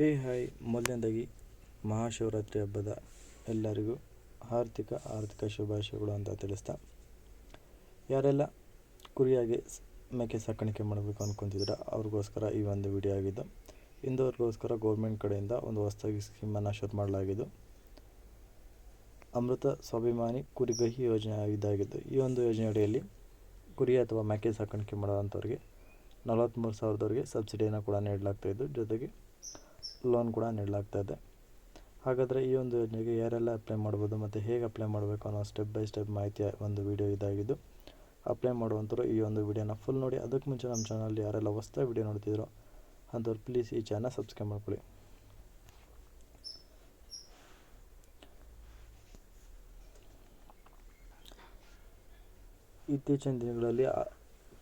ಹೇ hi ಮೊದಲನೇದಾಗಿ ಮಹಾಶಿವರಾತ್ರಿ ಹಬ್ಬದ ಎಲ್ಲರಿಗೂ ಆರ್ಥಿಕ ಆರ್ಥಿಕ ಶುಭಾಶಯಗಳು ಅಂತ ತಿಳಿಸ್ತಾ. ಯಾರೆಲ್ಲ ಕುರಿಯಾಗಿ ಮೇಕೆ ಸಾಕಾಣಿಕೆ ಮಾಡಬೇಕು ಅಂದ್ಕೊತಿದ್ರೆ ಅವ್ರಿಗೋಸ್ಕರ ಈ ಒಂದು ವಿಡಿಯೋ ಆಗಿದ್ದು. ಇಂದವ್ರಿಗೋಸ್ಕರ ಗೌರ್ಮೆಂಟ್ ಕಡೆಯಿಂದ ಒಂದು ಹೊಸದಾಗಿ ಸ್ಕೀಮನ್ನು ಶುರು ಮಾಡಲಾಗಿದ್ದು. ಅಮೃತ ಸ್ವಾಭಿಮಾನಿ ಕುರಿಗಹಿ ಯೋಜನೆ ಇದಾಗಿದ್ದು ಈ ಒಂದು ಯೋಜನೆ ಅಡಿಯಲ್ಲಿ ಕುರಿ ಅಥವಾ ಮೇಕೆ ಸಾಕಾಣಿಕೆ ಮಾಡೋವಂಥವ್ರಿಗೆ ನಲವತ್ತ್ಮೂರು ಸಾವಿರದವರೆಗೆ ಸಬ್ಸಿಡಿಯನ್ನು ಕೂಡ ನೀಡಲಾಗ್ತಾಯಿದ್ದು ಜೊತೆಗೆ ಲೋನ್ ಕೂಡ ನೀಡಲಾಗ್ತಾ ಇದೆ. ಹಾಗಾದರೆ ಈ ಒಂದು ಯೋಜನೆಗೆ ಯಾರೆಲ್ಲ ಅಪ್ಲೈ ಮಾಡ್ಬೋದು, ಮತ್ತು ಹೇಗೆ ಅಪ್ಲೈ ಮಾಡಬೇಕು ಅನ್ನೋ ಸ್ಟೆಪ್ ಬೈ ಸ್ಟೆಪ್ ಮಾಹಿತಿಯ ಒಂದು ವಿಡಿಯೋ ಇದಾಗಿದ್ದು ಅಪ್ಲೈ ಮಾಡುವಂಥವ್ರು ಈ ಒಂದು ವಿಡಿಯೋನ ಫುಲ್ ನೋಡಿ ಅದಕ್ಕೆ ಮುಂಚೆ ನಮ್ಮ ಚಾನಲ್ಲಿ ಯಾರೆಲ್ಲ ಹೊಸ್ದಾಗಿ ವಿಡಿಯೋ ನೋಡ್ತಿದ್ರು ಅಂಥವ್ರು ಪ್ಲೀಸ್ ಈ ಚಾನಲ್ ಸಬ್ಸ್ಕ್ರೈಬ್ ಮಾಡ್ಕೊಳ್ಳಿ. ಇತ್ತೀಚಿನ ದಿನಗಳಲ್ಲಿ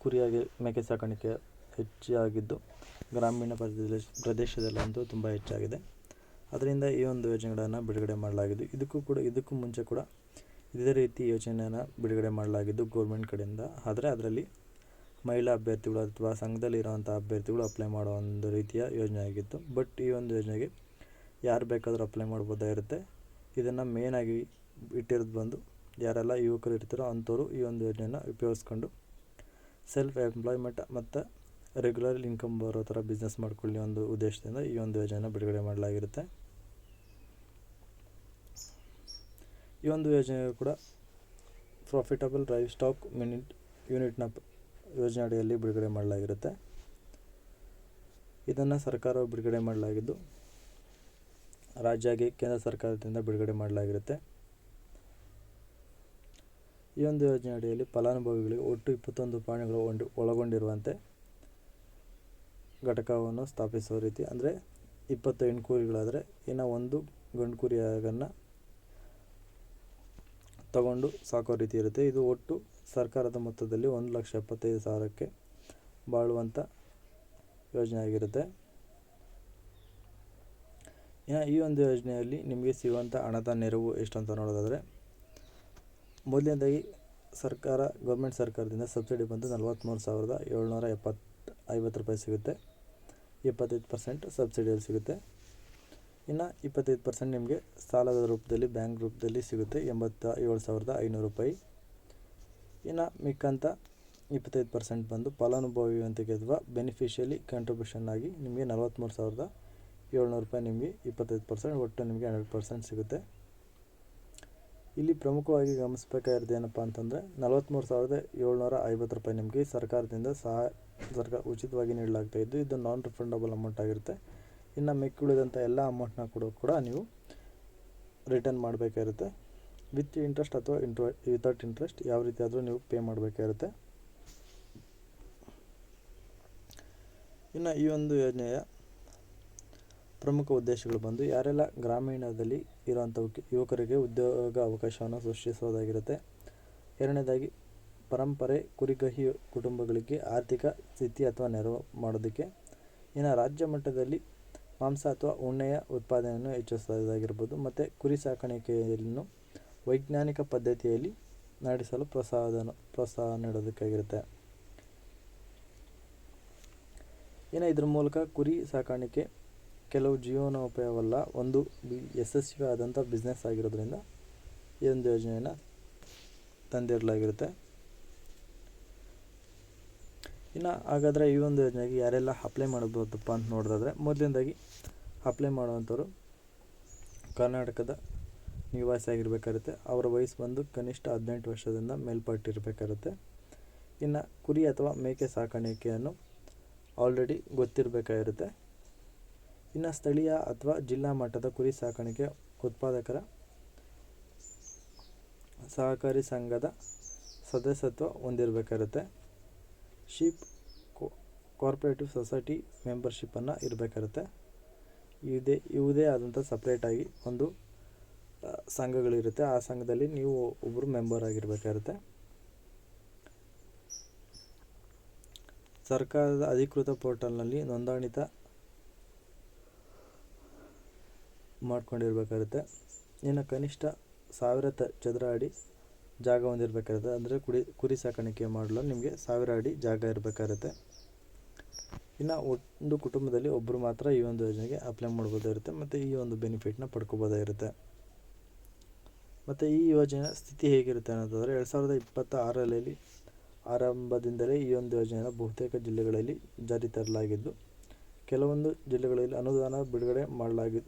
ಕುರಿಯಾಗಿ ಮೇಕೆ ಸಾಕಾಣಿಕೆ ಹೆಚ್ಚಾಗಿದ್ದು ಗ್ರಾಮೀಣ ಪ್ರದೇಶ ಪ್ರದೇಶದಲ್ಲಂತೂ ತುಂಬ ಹೆಚ್ಚಾಗಿದೆ. ಅದರಿಂದ ಈ ಒಂದು ಯೋಜನೆಗಳನ್ನು ಬಿಡುಗಡೆ ಮಾಡಲಾಗಿದ್ದು, ಇದಕ್ಕೂ ಕೂಡ ಇದಕ್ಕೂ ಮುಂಚೆ ಕೂಡ ಇದೇ ರೀತಿ ಯೋಜನೆಯನ್ನು ಬಿಡುಗಡೆ ಮಾಡಲಾಗಿದ್ದು ಗೌರ್ಮೆಂಟ್ ಕಡೆಯಿಂದ. ಆದರೆ ಅದರಲ್ಲಿ ಮಹಿಳಾ ಅಭ್ಯರ್ಥಿಗಳು ಅಥವಾ ಸಂಘದಲ್ಲಿರುವಂಥ ಅಭ್ಯರ್ಥಿಗಳು ಅಪ್ಲೈ ಮಾಡೋ ಒಂದು ರೀತಿಯ ಯೋಜನೆ ಆಗಿತ್ತು. ಬಟ್ ಈ ಒಂದು ಯೋಜನೆಗೆ ಯಾರು ಬೇಕಾದರೂ ಅಪ್ಲೈ ಮಾಡ್ಬೋದಾಗಿರುತ್ತೆ ಇದನ್ನು ಮೇಯ್ನಾಗಿ ಇಟ್ಟಿರೋದು ಬಂದು ಯಾರೆಲ್ಲ ಯುವಕರು ಇರ್ತಾರೋ ಅಂಥವರು ಈ ಒಂದು ಯೋಜನೆಯನ್ನು ಉಪಯೋಗಿಸ್ಕೊಂಡು ಸೆಲ್ಫ್ ಎಂಪ್ಲಾಯ್ಮೆಂಟ್ ಮತ್ತು ರೆಗ್ಯುಲರ್ ಇನ್ಕಮ್ ಬರೋ ಥರ ಬಿಸ್ನೆಸ್ ಮಾಡ್ಕೊಳ್ಳಿ ಒಂದು ಉದ್ದೇಶದಿಂದ ಈ ಒಂದು ಯೋಜನೆನ ಬಿಡುಗಡೆ ಮಾಡಲಾಗಿರುತ್ತೆ. ಈ ಒಂದು ಯೋಜನೆ ಕೂಡ ಪ್ರಾಫಿಟಬಲ್ ರೈವ್ ಸ್ಟಾಕ್ ಮಿನಿಟ್ ಯೂನಿಟ್ನ ಯೋಜನೆ ಅಡಿಯಲ್ಲಿ ಬಿಡುಗಡೆ ಮಾಡಲಾಗಿರುತ್ತೆ. ಇದನ್ನು ಸರ್ಕಾರ ಬಿಡುಗಡೆ ಮಾಡಲಾಗಿದ್ದು ರಾಜ್ಯಗೆ ಕೇಂದ್ರ ಸರ್ಕಾರದಿಂದ ಬಿಡುಗಡೆ ಮಾಡಲಾಗಿರುತ್ತೆ. ಈ ಒಂದು ಯೋಜನೆ ಅಡಿಯಲ್ಲಿ ಫಲಾನುಭವಿಗಳಿಗೆ ಒಟ್ಟು ಇಪ್ಪತ್ತೊಂದು ಪ್ರಾಣಿಗಳು ಒಳಗೊಂಡಿರುವಂತೆ ಘಟಕವನ್ನು ಸ್ಥಾಪಿಸುವ ರೀತಿ, ಅಂದರೆ ಇಪ್ಪತ್ತು ಹೆಣ್ಣು ಕುರಿಗಳಾದರೆ ಇನ್ನು ಒಂದು ಗಂಡು ಕುರಿಯಾಗನ್ನು ತಗೊಂಡು ಸಾಕೋ ರೀತಿ ಇರುತ್ತೆ. ಇದು ಒಟ್ಟು ಸರ್ಕಾರದ ಮೊತ್ತದಲ್ಲಿ ಒಂದು ಲಕ್ಷ ಎಪ್ಪತ್ತೈದು ಸಾವಿರಕ್ಕೆ ಬಾಳುವಂಥ ಯೋಜನೆ ಆಗಿರುತ್ತೆ. ಇನ್ನು ಈ ಒಂದು ಯೋಜನೆಯಲ್ಲಿ ನಿಮಗೆ ಸಿಗುವಂಥ ಹಣದ ನೆರವು ಎಷ್ಟು ಅಂತ ನೋಡೋದಾದರೆ, ಮೊದಲನೇದಾಗಿ ಸರ್ಕಾರ, ಗೌರ್ಮೆಂಟ್ ಸರ್ಕಾರದಿಂದ ಸಬ್ಸಿಡಿ ಬಂದು ನಲ್ವತ್ತ್ಮೂರು ಸಾವಿರದ ಏಳ್ನೂರ ಎಪ್ಪತ್ತು ಐವತ್ತು ರೂಪಾಯಿ ಸಿಗುತ್ತೆ. ಇಪ್ಪತ್ತೈದು ಪರ್ಸೆಂಟ್ ಸಬ್ಸಿಡಿಯಲ್ಲಿ ಸಿಗುತ್ತೆ. ಇನ್ನು ಇಪ್ಪತ್ತೈದು ಪರ್ಸೆಂಟ್ ನಿಮಗೆ ಸಾಲದ ರೂಪದಲ್ಲಿ ಬ್ಯಾಂಕ್ ರೂಪದಲ್ಲಿ ಸಿಗುತ್ತೆ ಎಂಬತ್ತ ಏಳು ಸಾವಿರದ ಐನೂರು ರೂಪಾಯಿ. ಇನ್ನು ಮಿಕ್ಕಂತ ಇಪ್ಪತ್ತೈದು ಪರ್ಸೆಂಟ್ ಬಂದು ಫಲಾನುಭವಿಯೊಂದಿಗೆ ಅಥವಾ ಬೆನಿಫಿಷಿಯಲಿ ಕಂಟ್ರಿಬ್ಯೂಷನ್ ಆಗಿ ನಿಮಗೆ ನಲವತ್ತ್ಮೂರು ಸಾವಿರದ ಏಳ್ನೂರು ರೂಪಾಯಿ ನಿಮಗೆ ಇಪ್ಪತ್ತೈದು ಪರ್ಸೆಂಟ್ ಒಟ್ಟು ನಿಮಗೆ ಹಂಡ್ರೆಡ್ ಪರ್ಸೆಂಟ್ ಸಿಗುತ್ತೆ. ಇಲ್ಲಿ ಪ್ರಮುಖವಾಗಿ ಗಮನಿಸಬೇಕಾಗಿರೋದು ಏನಪ್ಪ ಅಂತಂದರೆ ನಲವತ್ತ್ಮೂರು ಸಾವಿರದ ಏಳ್ನೂರ ಐವತ್ತು ರೂಪಾಯಿ ನಿಮಗೆ ಸರ್ಕಾರದಿಂದ ಸಹಾಯ ಸರ್ಕಾರ ಉಚಿತವಾಗಿ ನೀಡಲಾಗ್ತಾ ಇದ್ದು, ಇದು ನಾನ್ ರಿಫಂಡಬಲ್ ಅಮೌಂಟ್ ಆಗಿರುತ್ತೆ. ಇನ್ನು ಮಿಕ್ಕುಳಿದಂಥ ಎಲ್ಲ ಅಮೌಂಟ್ನ ಕೂಡ ಕೂಡ ನೀವು ರಿಟರ್ನ್ ಮಾಡಬೇಕಾಗಿರುತ್ತೆ. ವಿತ್ ಇಂಟ್ರೆಸ್ಟ್ ಅಥವಾ ಇಂಟ್ರ ವಿತೌಟ್ ಇಂಟ್ರೆಸ್ಟ್ ಯಾವ ರೀತಿ ಆದರೂ ನೀವು ಪೇ ಮಾಡಬೇಕಾಗಿರುತ್ತೆ. ಇನ್ನು ಈ ಒಂದು ಯೋಜನೆಯ ಪ್ರಮುಖ ಉದ್ದೇಶಗಳು ಬಂದು, ಯಾರೆಲ್ಲ ಗ್ರಾಮೀಣದಲ್ಲಿ ಇರುವಂಥ ಯುವಕರಿಗೆ ಉದ್ಯೋಗ ಅವಕಾಶವನ್ನು ಸೃಷ್ಟಿಸೋದಾಗಿರುತ್ತೆ ಎರಡನೇದಾಗಿ ಪರಂಪರೆ ಕುರಿಗಹಿ ಕುಟುಂಬಗಳಿಗೆ ಆರ್ಥಿಕ ಸ್ಥಿತಿ ಅಥವಾ ನೆರವು ಮಾಡೋದಕ್ಕೆ ಇನ್ನು ರಾಜ್ಯ ಮಟ್ಟದಲ್ಲಿ ಮಾಂಸ ಅಥವಾ ಉಣ್ಣೆಯ ಉತ್ಪಾದನೆಯನ್ನು ಹೆಚ್ಚಿಸೋದಾಗಿರ್ಬೋದು ಮತ್ತು ಕುರಿ ಸಾಕಾಣಿಕೆಯನ್ನು ವೈಜ್ಞಾನಿಕ ಪದ್ಧತಿಯಲ್ಲಿ ನಡೆಸಲು ಪ್ರಸಾದನ ಪ್ರೋತ್ಸಾಹ ನೀಡೋದಕ್ಕಾಗಿರುತ್ತೆ. ಇನ್ನು ಇದ್ರ ಮೂಲಕ ಕುರಿ ಸಾಕಾಣಿಕೆ ಕೆಲವು ಜೀವನೋಪಾಯವಲ್ಲ, ಒಂದು ಬಿ ಯಶಸ್ವಿ ಆದಂಥ ಬಿಸ್ನೆಸ್ ಆಗಿರೋದ್ರಿಂದ ಈ ಒಂದು ಯೋಜನೆಯನ್ನು ತಂದಿರಲಾಗಿರುತ್ತೆ. ಇನ್ನು ಹಾಗಾದರೆ ಈ ಒಂದು ಯೋಜನೆಗೆ ಯಾರೆಲ್ಲ ಅಪ್ಲೈ ಮಾಡ್ಬೋದಪ್ಪ ಅಂತ ನೋಡೋದಾದ್ರೆ ಮೊದಲನೇದಾಗಿ ಅಪ್ಲೈ ಮಾಡುವಂಥವ್ರು ಕರ್ನಾಟಕದ ನಿವಾಸಿ ಆಗಿರಬೇಕಾಗುತ್ತೆ ಅವರ ವಯಸ್ಸು ಬಂದು ಕನಿಷ್ಠ ಹದಿನೆಂಟು ವರ್ಷದಿಂದ ಮೇಲ್ಪಟ್ಟಿರಬೇಕಾಗುತ್ತೆ. ಇನ್ನು ಕುರಿ ಅಥವಾ ಮೇಕೆ ಸಾಕಾಣಿಕೆಯನ್ನು ಆಲ್ರೆಡಿ ಗೊತ್ತಿರಬೇಕಾಗಿರುತ್ತೆ. ಇನ್ನು ಸ್ಥಳೀಯ ಅಥವಾ ಜಿಲ್ಲಾ ಮಟ್ಟದ ಕುರಿ ಸಾಕಾಣಿಕೆ ಉತ್ಪಾದಕರ ಸಹಕಾರಿ ಸಂಘದ ಸದಸ್ಯತ್ವ ಹೊಂದಿರಬೇಕಾಗುತ್ತೆ. ಶೀಪ್ ಕೋಆಪ್ರೇಟಿವ್ ಸೊಸೈಟಿ ಮೆಂಬರ್ಶಿಪ್ಪನ್ನು ಇರಬೇಕಾಗುತ್ತೆ. ಇದೇ, ಇವುದೇ ಆದಂಥ ಸಪ್ರೇಟಾಗಿ ಒಂದು ಸಂಘಗಳಿರುತ್ತೆ ಆ ಸಂಘದಲ್ಲಿ ನೀವು ಒಬ್ಬರು ಮೆಂಬರ್ ಆಗಿರಬೇಕಾಗುತ್ತೆ. ಸರ್ಕಾರದ ಅಧಿಕೃತ ಪೋರ್ಟಲ್ನಲ್ಲಿ ನೋಂದಾಣಿತ ಮಾಡ್ಕೊಂಡಿರ್ಬೇಕಾಗುತ್ತೆ. ಇನ್ನು ಕನಿಷ್ಠ ಸಾವಿರ ಚದರ ಅಡಿ ಜಾಗ ಹೊಂದಿರಬೇಕಾಗುತ್ತೆ. ಅಂದರೆ ಕುಡಿ, ಕುರಿ ಸಾಕಾಣಿಕೆ ಮಾಡಲು ನಿಮಗೆ ಸಾವಿರ ಅಡಿ ಜಾಗ ಇರಬೇಕಾಗುತ್ತೆ. ಇನ್ನು ಒಂದು ಕುಟುಂಬದಲ್ಲಿ ಒಬ್ಬರು ಮಾತ್ರ ಈ ಒಂದು ಯೋಜನೆಗೆ ಅಪ್ಲೈ ಮಾಡ್ಬೋದಾಗಿರುತ್ತೆ. ಮತ್ತು ಈ ಒಂದು ಬೆನಿಫಿಟ್ನ ಪಡ್ಕೋಬೋದಾಗಿರುತ್ತೆ. ಮತ್ತು ಈ ಯೋಜನೆಯ ಸ್ಥಿತಿ ಹೇಗಿರುತ್ತೆ ಅನ್ನೋದಾದರೆ, ಎರಡು ಸಾವಿರದ ಇಪ್ಪತ್ತ ಆರರಲ್ಲಿ ಆರಂಭದಿಂದಲೇ ಈ ಒಂದು ಯೋಜನೆಯನ್ನು ಬಹುತೇಕ ಜಿಲ್ಲೆಗಳಲ್ಲಿ ಜಾರಿ ತರಲಾಗಿದ್ದು, ಕೆಲವೊಂದು ಜಿಲ್ಲೆಗಳಲ್ಲಿ ಅನುದಾನ ಬಿಡುಗಡೆ ಮಾಡಲಾಗಿ,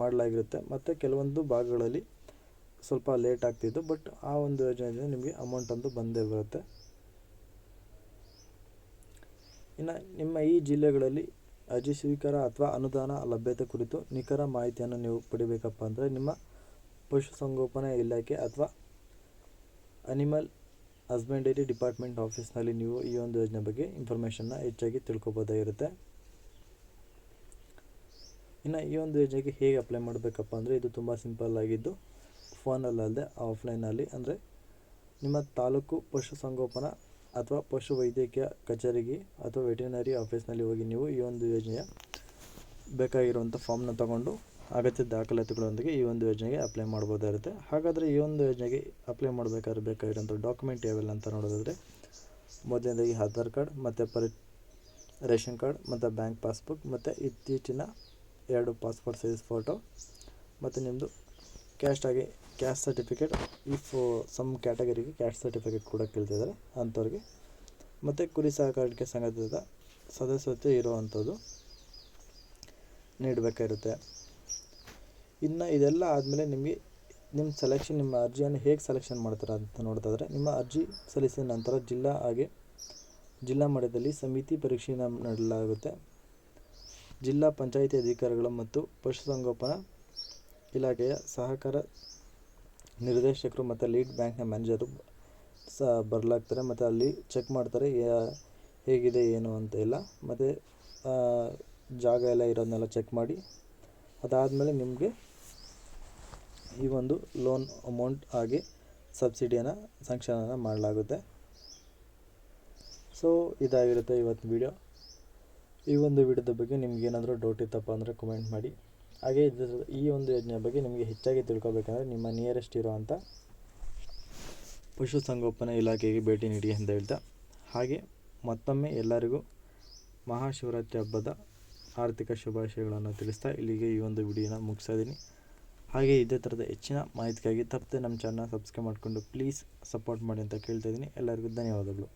ಮಾಡಲಾಗಿರುತ್ತೆ. ಮತ್ತು ಕೆಲವೊಂದು ಭಾಗಗಳಲ್ಲಿ ಸ್ವಲ್ಪ ಲೇಟ್ ಆಗ್ತಿತ್ತು ಬಟ್ ಆ ಒಂದು ಯೋಜನೆಯಿಂದ ನಿಮಗೆ ಅಮೌಂಟ್ ಅಂತ ಬಂದೇ ಬರುತ್ತೆ. ಇನ್ನು ನಿಮ್ಮ ಈ ಜಿಲ್ಲೆಗಳಲ್ಲಿ ಅರ್ಜಿ ಸ್ವೀಕಾರ ಅಥವಾ ಅನುದಾನ ಲಭ್ಯತೆ ಕುರಿತು ನಿಖರ ಮಾಹಿತಿಯನ್ನು ನೀವು ಪಡಿಬೇಕಪ್ಪ ಅಂದರೆ ನಿಮ್ಮ ಪಶುಸಂಗೋಪನಾ ಇಲಾಖೆ ಅಥವಾ ಅನಿಮಲ್ ಹಸ್ಬೆಂಡರಿ ಡಿಪಾರ್ಟ್ಮೆಂಟ್ ಆಫೀಸ್ನಲ್ಲಿ ನೀವು ಈ ಒಂದು ಯೋಜನೆ ಬಗ್ಗೆ ಇನ್ಫಾರ್ಮೇಷನ್ನ ಹೆಚ್ಚಾಗಿ ತಿಳ್ಕೊಬೋದಾಗಿರುತ್ತೆ ಇನ್ನು ಈ ಒಂದು ಯೋಜನೆಗೆ ಹೇಗೆ ಅಪ್ಲೈ ಮಾಡಬೇಕಪ್ಪ ಅಂದರೆ ಇದು ತುಂಬ ಸಿಂಪಲ್ ಆಗಿದ್ದು ಫೋನಲ್ಲದೆ ಆಫ್ಲೈನಲ್ಲಿ ಅಂದರೆ ನಿಮ್ಮ ತಾಲೂಕು ಪಶುಸಂಗೋಪನಾ ಅಥವಾ ಪಶು ವೈದ್ಯಕೀಯ ಕಚೇರಿಗೆ ಅಥವಾ ವೆಟರ್ನರಿ ಆಫೀಸ್ನಲ್ಲಿ ಹೋಗಿ ನೀವು ಈ ಒಂದು ಯೋಜನೆಯ ಬೇಕಾಗಿರುವಂಥ ಫಾರ್ಮ್ನ ತಗೊಂಡು ಅಗತ್ಯ ದಾಖಲಾತಿಗಳೊಂದಿಗೆ ಈ ಒಂದು ಯೋಜನೆಗೆ ಅಪ್ಲೈ ಮಾಡ್ಬೋದಾಗಿರುತ್ತೆ ಹಾಗಾದರೆ ಈ ಒಂದು ಯೋಜನೆಗೆ ಅಪ್ಲೈ ಮಾಡಬೇಕಾದ್ರೆ ಬೇಕಾಗಿರೋಂಥ ಡಾಕ್ಯುಮೆಂಟ್ ಯಾವೆಲ್ಲ ಅಂತ ನೋಡೋದಾದರೆ ಮೊದಲನೇದಾಗಿ ಆಧಾರ್ ಕಾರ್ಡ್, ಮತ್ತು ಪರಿ, ರೇಷನ್ ಕಾರ್ಡ್, ಮತ್ತು ಬ್ಯಾಂಕ್ ಪಾಸ್ಬುಕ್, ಮತ್ತು ಇತ್ತೀಚಿನ ಎರಡು ಪಾಸ್ಪೋರ್ಟ್ ಸೈಜ್ ಫೋಟೋ ಮತ್ತು ನಿಮ್ಮದು ಕ್ಯಾಶ್ಟಾಗಿ ಕ್ಯಾಸ್ಟ್ ಸರ್ಟಿಫಿಕೇಟ್ ಇಫ್ ಸಮ್ ಕ್ಯಾಟಗರಿಗೆ ಕ್ಯಾಸ್ಟ್ ಸರ್ಟಿಫಿಕೇಟ್ ಕೂಡ ಕೇಳ್ತಿದ್ದಾರೆ ಅಂಥವ್ರಿಗೆ. ಮತ್ತು ಕುರಿ ಸಾಕಾಣಿಕೆ ಸಂಘದ ಸದಸ್ಯತೆ ಇರುವಂಥದ್ದು ನೀಡಬೇಕಾಗಿರುತ್ತೆ. ಇನ್ನು ಇದೆಲ್ಲ ಆದಮೇಲೆ ನಿಮಗೆ ನಿಮ್ಮ ಸೆಲೆಕ್ಷನ್ ನಿಮ್ಮ ಅರ್ಜಿಯನ್ನು ಹೇಗೆ ಸೆಲೆಕ್ಷನ್ ಮಾಡ್ತಾರೆ ಅಂತ ನೋಡ್ತಾಯಿದ್ರೆ ನಿಮ್ಮ ಅರ್ಜಿ ಸಲ್ಲಿಸಿದ ನಂತರ ಜಿಲ್ಲಾ ಹಾಗೆ ಜಿಲ್ಲಾ ಮಟ್ಟದಲ್ಲಿ ಸಮಿತಿ ಪರೀಕ್ಷೆಯನ್ನು ನೀಡಲಾಗುತ್ತೆ ಜಿಲ್ಲಾ ಪಂಚಾಯಿತಿ ಅಧಿಕಾರಿಗಳು ಮತ್ತು ಪಶುಸಂಗೋಪನಾ ಇಲಾಖೆಯ ಸಹಕಾರ ನಿರ್ದೇಶಕರು ಮತ್ತು ಲೀಡ್ ಬ್ಯಾಂಕ್ನ ಮ್ಯಾನೇಜರು ಸಹ ಬರಲಾಗ್ತಾರೆ, ಮತ್ತು ಅಲ್ಲಿ ಚೆಕ್ ಮಾಡ್ತಾರೆ ಹೇಗಿದೆ, ಏನು ಅಂತ ಎಲ್ಲ. ಮತ್ತು ಜಾಗ ಎಲ್ಲ ಇರೋದನ್ನೆಲ್ಲ ಚೆಕ್ ಮಾಡಿ. ಅದಾದಮೇಲೆ ನಿಮಗೆ ಈ ಒಂದು ಲೋನ್ ಅಮೌಂಟ್ ಆಗಿ ಸಬ್ಸಿಡಿಯನ್ನು ಸ್ಯಾಂಕ್ಷನನ್ನು ಮಾಡಲಾಗುತ್ತೆ. ಸೊ ಇದಾಗಿರುತ್ತೆ ಇವತ್ತು ವಿಡಿಯೋ ಈ ಒಂದು ವಿಡಿಯೋದ ಬಗ್ಗೆ ನಿಮ್ಗೆ ಏನಾದರೂ ಡೌಟ್ ಇತ್ತಪ್ಪ ಅಂದರೆ ಕಮೆಂಟ್ ಮಾಡಿ. ಹಾಗೆ ಇದರ ಈ ಒಂದು ಯೋಜನೆಯ ಬಗ್ಗೆ ನಿಮಗೆ ಹೆಚ್ಚಾಗಿ ತಿಳ್ಕೊಬೇಕಂದ್ರೆ ನಿಮ್ಮ ನಿಯರೆಸ್ಟ್ ಇರುವಂಥ ಪಶುಸಂಗೋಪನಾ ಇಲಾಖೆಗೆ ಭೇಟಿ ನೀಡಿ ಅಂತ ಹೇಳ್ತಾ. ಹಾಗೆ ಮತ್ತೊಮ್ಮೆ ಎಲ್ಲರಿಗೂ ಮಹಾಶಿವರಾತ್ರಿ ಹಬ್ಬದ ಆರ್ಥಿಕ ಶುಭಾಶಯಗಳನ್ನು ತಿಳಿಸ್ತಾ ಇಲ್ಲಿಗೆ ಈ ಒಂದು ವಿಡಿಯೋನ ಮುಗಿಸ್ತಾ ಇದ್ದೀನಿ. ಹಾಗೆ ಇದೇ ಥರದ ಹೆಚ್ಚಿನ ಮಾಹಿತಿಗಾಗಿ ತಪ್ಪದೆ ನಮ್ಮ ಚಾನಲ್ ಸಬ್ಸ್ಕ್ರೈಬ್ ಮಾಡಿಕೊಂಡು ಪ್ಲೀಸ್ ಸಪೋರ್ಟ್ ಮಾಡಿ ಅಂತ ಕೇಳ್ತಾ ಇದ್ದೀನಿ. ಎಲ್ಲರಿಗೂ ಧನ್ಯವಾದಗಳು.